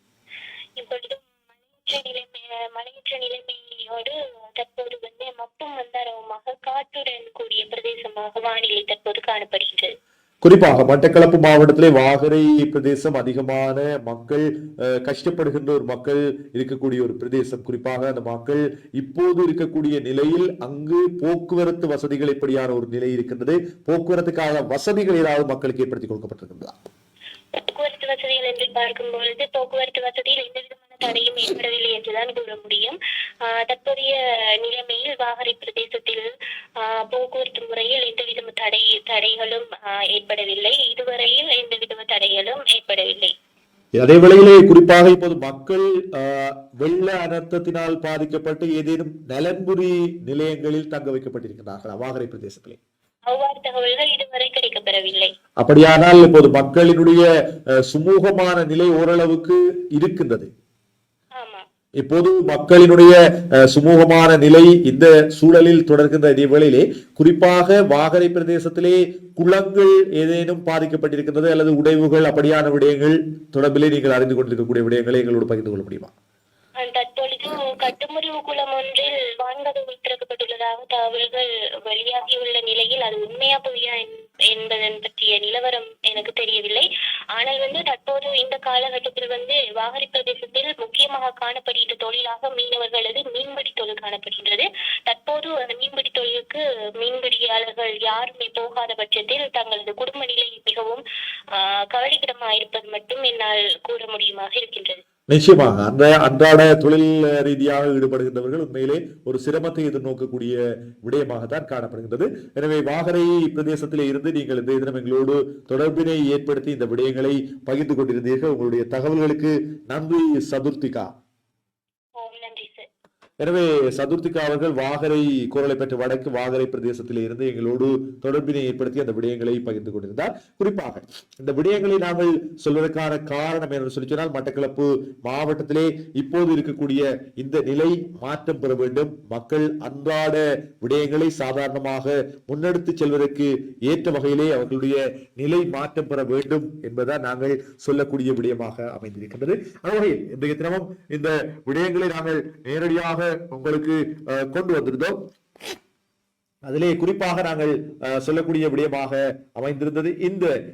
மந்தாரவுமாக காற்றுடன் கூடிய பிரதேசமாக வானிலை தற்போது காணப்படுகின்றது. குறிப்பாக மட்டக்களப்பு மாவட்டத்திலே வாகரை பிரதேசம் அதிகமான மக்கள் கஷ்டப்படுகின்ற ஒரு மக்கள் இருக்கக்கூடிய ஒரு பிரதேசம். குறிப்பாக அந்த மக்கள் இப்போது இருக்கக்கூடிய நிலையில் அங்கு போக்குவரத்து வசதிகள் எப்படியான ஒரு நிலை இருக்கின்றது. போக்குவரத்துக்கான வசதிகள் ஏதாவது மக்களுக்கு ஏற்படுத்தி கொடுக்கப்பட்டிருக்கின்றதா? போக்குவரத்து வசதிகள் என்று பார்க்கும் பொழுது போக்குவரத்து வசதியில் எந்த விதமான தடையும் ஏற்படவில்லை என்றுதான் கூற முடியும். தற்போதைய நிலைமையில் வாகரை பிரதேசத்தில் போக்குவரத்து முறையில் எந்த வித தடை தடைகளும் ஏற்படவில்லை. இதுவரையில் எந்த வித தடைகளும் ஏற்படவில்லை. அதே வேளையிலே குறிப்பாக இப்போது மக்கள் வெள்ள அனர்த்தத்தினால் பாதிக்கப்பட்டு ஏதேனும் நலன்புரி நிலையங்களில் தங்க வைக்கப்பட்டிருக்கிறார்களா வாகரை பிரதேசத்திலே? அவ்வாறு தகவல்கள் இதுவரை கிடைக்கப்பெறவில்லை. அப்படியானால் இப்போது மக்களினுடைய சுமூகமான நிலை ஓரளவுக்கு இருக்கின்றது. இப்போது மக்களினுடைய அஹ், சுமூகமான நிலை இந்த சூழலில் தொடர்கின்ற இடைவேளையிலே குறிப்பாக வாகரை பிரதேசத்திலே குளங்கள் ஏதேனும் பாதிக்கப்பட்டிருக்கின்றது அல்லது உடைவுகள் அப்படியான விடயங்கள் தொடர்பிலே நீங்கள் அறிந்து கொண்டிருக்கக்கூடிய விடயங்களை எங்களோடு பகிர்ந்து கொள்ள முடியுமா? தற்பொழுது கட்டுமுறிவு குளம் ஒன்றில் கதவுகள் திறக்கப்பட்டுள்ளதாக தகவல்கள் வெளியாகியுள்ள நிலையில் அது உண்மையா பொய்யா என்- என்பதன் பற்றிய நிலவரம் எனக்கு தெரியவில்லை. ஆனால் வந்து தற்போது இந்த காலகட்டத்தில் வந்து வாகரி பிரதேசத்தில் முக்கியமாக காணப்படுகின்ற தொழிலாக மீனவர்களது மீன்பிடி தொழில் காணப்படுகின்றது. தற்போது அந்த மீன்பிடி தொழிலுக்கு மீன்பிடியாளர்கள் யாருமே போகாத பட்சத்தில் தங்களது குடும்ப நிலை மிகவும் ஆஹ் கவலைக்கிடமாக இருப்பது மட்டும் என்னால் கூற முடியுமாக இருக்கின்றது. நிச்சயமாக அந்த அன்றாட தொழில் ரீதியாக ஈடுபடுகின்றவர்கள் உண்மையிலே ஒரு சிரமத்தை எதிர்நோக்கக்கூடிய விடயமாகத்தான் காணப்படுகின்றது. எனவே வாகரை பிரதேசத்திலே இருந்து நீங்கள் இந்த தினம் எங்களோடு தொடர்பினை ஏற்படுத்தி இந்த விடயங்களை பகிர்ந்து கொண்டிருந்தீர்கள். உங்களுடைய தகவல்களுக்கு நன்றி சதுர்த்திகா. எனவே சதுர்த்திகா அவர்கள் வாகரை குரலை பெற்ற வடக்கு வாகரை பிரதேசத்தில் இருந்து எங்களோடு தொடர்பினை ஏற்படுத்தி அந்த விடயங்களை பகிர்ந்து கொண்டிருந்தார். குறிப்பாக இந்த விடயங்களை நாங்கள் சொல்வதற்கான காரணம் என்று சொல்லி சொன்னால் மட்டக்களப்பு மாவட்டத்திலே இப்போது இருக்கக்கூடிய இந்த நிலை மாற்றம் பெற வேண்டும். மக்கள் அன்றாட விடயங்களை சாதாரணமாக முன்னெடுத்து செல்வதற்கு ஏற்ற வகையிலே அவர்களுடைய நிலை மாற்றம் பெற வேண்டும் என்பதை நாங்கள் சொல்லக்கூடிய விடயமாக அமைந்திருக்கின்றது. அந்த வகையில் இன்றைய தினமும் இந்த விடயங்களை நாங்கள் நேரடியாக உங்களுக்கு கொண்டு வந்திருந்தோம். அதிலே குறிப்பாக நாங்கள் சொல்லக்கூடிய விடயமாக அமைந்திருந்தது. இந்த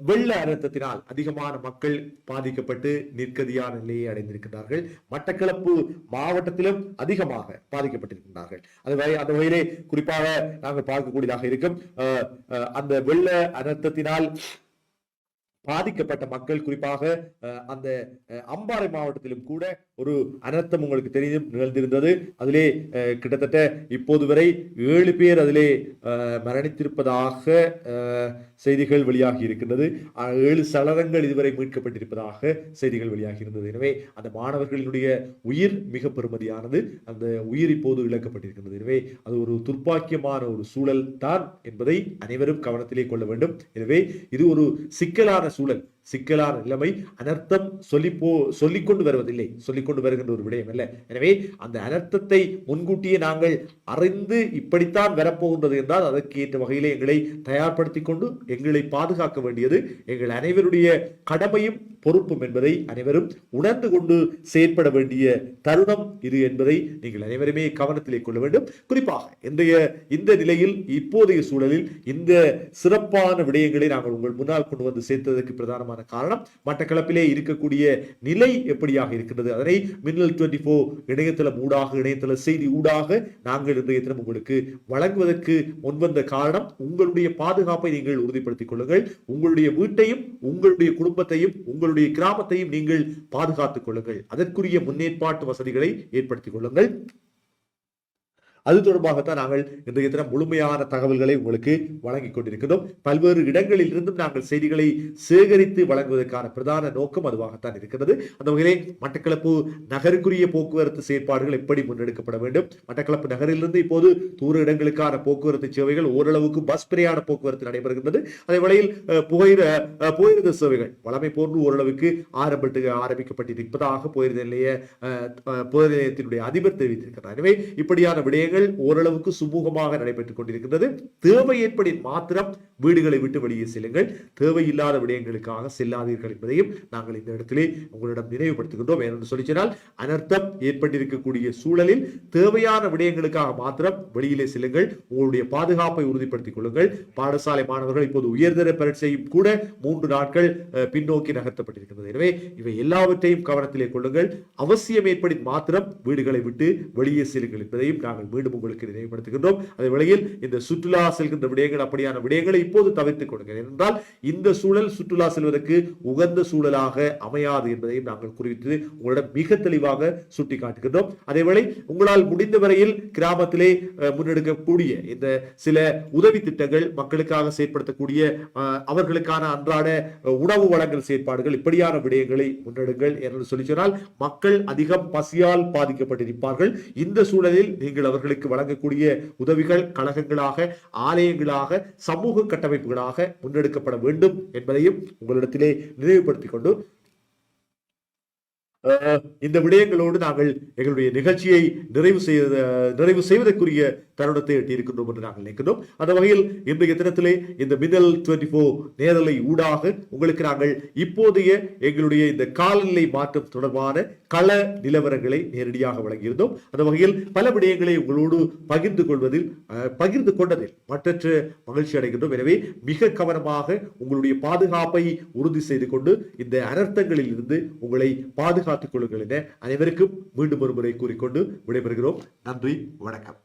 வெள்ள அழுத்தத்தினால் அதிகமான மக்கள் பாதிக்கப்பட்டு நிற்கதியான நிலையை அடைந்திருக்கிறார்கள் மட்டக்களப்பு மாவட்டத்திலும் அதிகமாக பாதிக்கப்பட்டிருக்கின்றார்கள். அது வகை- அந்த வகையிலே குறிப்பாக நாங்கள் பார்க்கக்கூடியதாக இருக்கும். அஹ், அஹ், அந்த வெள்ள அனர்த்தத்தினால் பாதிக்கப்பட்ட மக்கள் குறிப்பாக அஹ், அந்த அஹ், அம்பாறை மாவட்டத்திலும் கூட ஒரு அனர்த்தம் உங்களுக்கு தெரியும் நிகழ்ந்திருந்தது. அதிலே அஹ், கிட்டத்தட்ட இப்போது வரை ஏழு பேர் அதிலே மரணித்திருப்பதாக அஹ், செய்திகள் வெளியாகி இருக்கின்றது. ஏழு சலரங்கள் இதுவரை மீட்கப்பட்டிருப்பதாக செய்திகள் வெளியாகி இருந்தது. எனவே அந்த மாணவர்களினுடைய உயிர் மிக பெருமதியானது அந்த உயிர் இப்போது இழக்கப்பட்டிருக்கின்றது. எனவே அது ஒரு துர்ப்பாக்கியமான ஒரு சூழல் தான் என்பதை அனைவரும் கவனத்திலே கொள்ள வேண்டும். எனவே இது ஒரு சிக்கலான சூழல். சிக்கலான நிலைமை அனர்த்தம் சொல்லி போ சொல்லிக் கொண்டு வருவதில்லை. சொல்லிக்கொண்டு வருகின்ற ஒரு விடயம் அல்ல. எனவே அந்த அனர்த்தத்தை முன்கூட்டியே நாங்கள் அறிந்து இப்படித்தான் வரப்போகின்றது என்றால் அதற்கு ஏற்ற வகையிலே எங்களை தயார்படுத்திக் கொண்டு எங்களை பாதுகாக்க வேண்டியது எங்கள் அனைவருடைய கடமையும் பொறுப்பும் என்பதை அனைவரும் உணர்ந்து கொண்டு செயற்பட வேண்டிய தருணம் இது என்பதை நீங்கள் அனைவருமே கவனத்திலே கொள்ள வேண்டும். குறிப்பாக இன்றைய இந்த நிலையில் இப்போதைய சூழலில் இந்த சிறப்பான விடயங்களை நாங்கள் உங்கள் முன்னால் கொண்டு வந்து சேர்த்ததற்கு பிரதானமான காரணம் மட்டக்களப்பிலே இருக்கக்கூடிய நிலை எப்படியாக இருக்கின்றது? அதனை மின்னல் டுவெண்ட்டி ஃபோர் இணையதளம் ஊடாக இணையதள செய்தி ஊடாக நாங்கள் இன்றைய தினம் உங்களுக்கு வழங்குவதற்கு முன்வந்த காரணம் உங்களுடைய பாதுகாப்பை நீங்கள் உறுதிப்படுத்திக் கொள்ளுங்கள். உங்களுடைய வீட்டையும் உங்களுடைய குடும்பத்தையும் உங்களுடைய கிராமத்தையும் நீங்கள் பாதுகாத்துக் கொள்ளுங்கள். அதற்குரிய முன்னேற்பாட்டு வசதிகளை ஏற்படுத்திக் கொள்ளுங்கள். அது தொடர்பாகத்தான் நாங்கள் இன்றைய தினம் முழுமையான தகவல்களை உங்களுக்கு வழங்கி கொண்டிருக்கிறோம். பல்வேறு இடங்களில் இருந்தும் நாங்கள் செய்திகளை சேகரித்து வழங்குவதற்கான பிரதான நோக்கம் அதுவாகத்தான் இருக்கிறது. அந்த வகையிலே மட்டக்களப்பு நகருக்குரிய போக்குவரத்து செயற்பாடுகள் எப்படி முன்னெடுக்கப்பட வேண்டும்? மட்டக்களப்பு நகரிலிருந்து இப்போது தூர இடங்களுக்கான போக்குவரத்து சேவைகள் ஓரளவுக்கு பஸ் பிரயாண போக்குவரத்து நடைபெறுகின்றது. அதே வேளையில் அஹ், புகையிர புகையிரத சேவைகள் வளமை போன்று ஓரளவுக்கு ஆரம்பிட்டு ஆரம்பிக்கப்பட்டிருப்பதாக புகையிரத நிலைய அஹ், புகையிரத நிலையத்தினுடைய அதிபர் தெரிவித்திருக்கிறார். எனவே இப்படியான விடயங்கள் ஓரளவுக்கு சுமூகமாக நடைபெற்றுக் கொண்டிருக்கின்றது. தேவை ஏற்படின் மாத்திரம் வீடுகளை விட்டு வெளியே செல்லுங்கள். தேவையில்லாத விடயங்களுக்காக செல்லாதீர்கள் என்பதையும் நாங்கள் இந்த இடத்திலே உங்களிடம் நினைவுபடுத்துகின்றோம். ஏனென்று சொல்லி சொன்னால் அனர்த்தம் ஏற்பட்டிருக்கக்கூடிய சூழலில் தேவையான விடயங்களுக்காக மாத்திரம் வெளியிலே செல்லுங்கள். உங்களுடைய பாதுகாப்பை உறுதிப்படுத்திக் கொள்ளுங்கள். பாடசாலை மாணவர்கள் இப்போது உயர்தர பரீட்சையும் கூட மூன்று நாட்கள் பின்னோக்கி நகர்த்தப்பட்டிருக்கிறது எனவே இவை எல்லாவற்றையும் கவனத்திலே கொள்ளுங்கள். அவசியம் ஏற்படி மாத்திரம் வீடுகளை விட்டு வெளியே செல்லுங்கள் என்பதையும் நாங்கள் மீண்டும் உங்களுக்கு நினைவுபடுத்துகின்றோம். அதே வேளையில் இந்த சுற்றுலா செல்கின்ற விடயங்கள் அப்படியான விடயங்களை இப்போது தவிர்த்துக் கொள்ளுங்கள் என்றால் இந்த சூழல் சுற்றுலா செல்வதற்கு உகந்த சூழலாக அமையாது என்பதையும் நாங்கள் குறித்து உங்களிடம் மிக தெளிவாக சுட்டிக்காட்டுகின்றோம். அதேவேளை உங்களால் முடிந்த வரையில் கிராமத்திலே முன்னெடுக்கக்கூடிய இந்த சில உதவி திட்டங்கள் மக்களுக்காக செயற்படுத்தக்கூடிய அவர்களுக்கான அன்றாட உணவு வழங்கல் செயற்பாடுகள் இப்படியான விடயங்களை முன்னெடுங்கள் என்று சொல்லி சொன்னால் மக்கள் அதிகம் பசியால் பாதிக்கப்பட்டிருப்பார்கள். இந்த சூழலில் நீங்கள் அவர்களை அவர்களுக்கு வழங்கக்கூடிய உதவிகள் கழகங்களாக ஆலயங்களாக சமூக கட்டமைப்புகளாக முன்னெடுக்கப்பட வேண்டும் என்பதையும் உங்களிடத்திலே நினைவுபடுத்திக் கொண்டு இந்த விடயங்களோடு நாங்கள் எங்களுடைய நிகழ்ச்சியை நிறைவு செய்ய நிறைவு செய்வதற்குரிய தருணத்தை எட்டியிருக்கின்றோம் என்று நாங்கள் நினைக்கின்றோம். அந்த வகையில் இன்றைய தினத்திலே இந்த மின்னல் டுவெண்ட்டி ஃபோர் நேரலை ஊடாக உங்களுக்கு நாங்கள் இப்போதைய எங்களுடைய இந்த காலநிலை மாற்றம் தொடர்பான கள நிலவரங்களை நேரடியாக வழங்கியிருந்தோம். அந்த வகையில் பல விடயங்களை உங்களோடு பகிர்ந்து கொள்வதில் பகிர்ந்து கொண்டதில் மற்றற்ற மகிழ்ச்சி அடைகின்றோம். எனவே மிக கவனமாக உங்களுடைய பாதுகாப்பை உறுதி செய்து கொண்டு இந்த அனர்த்தங்களில் இருந்து உங்களை பாதுகாத்துக் கொள்ளுங்கள் என அனைவருக்கும் மீண்டும் ஒரு முறை கூறிக்கொண்டு விடைபெறுகிறோம். நன்றி வணக்கம்.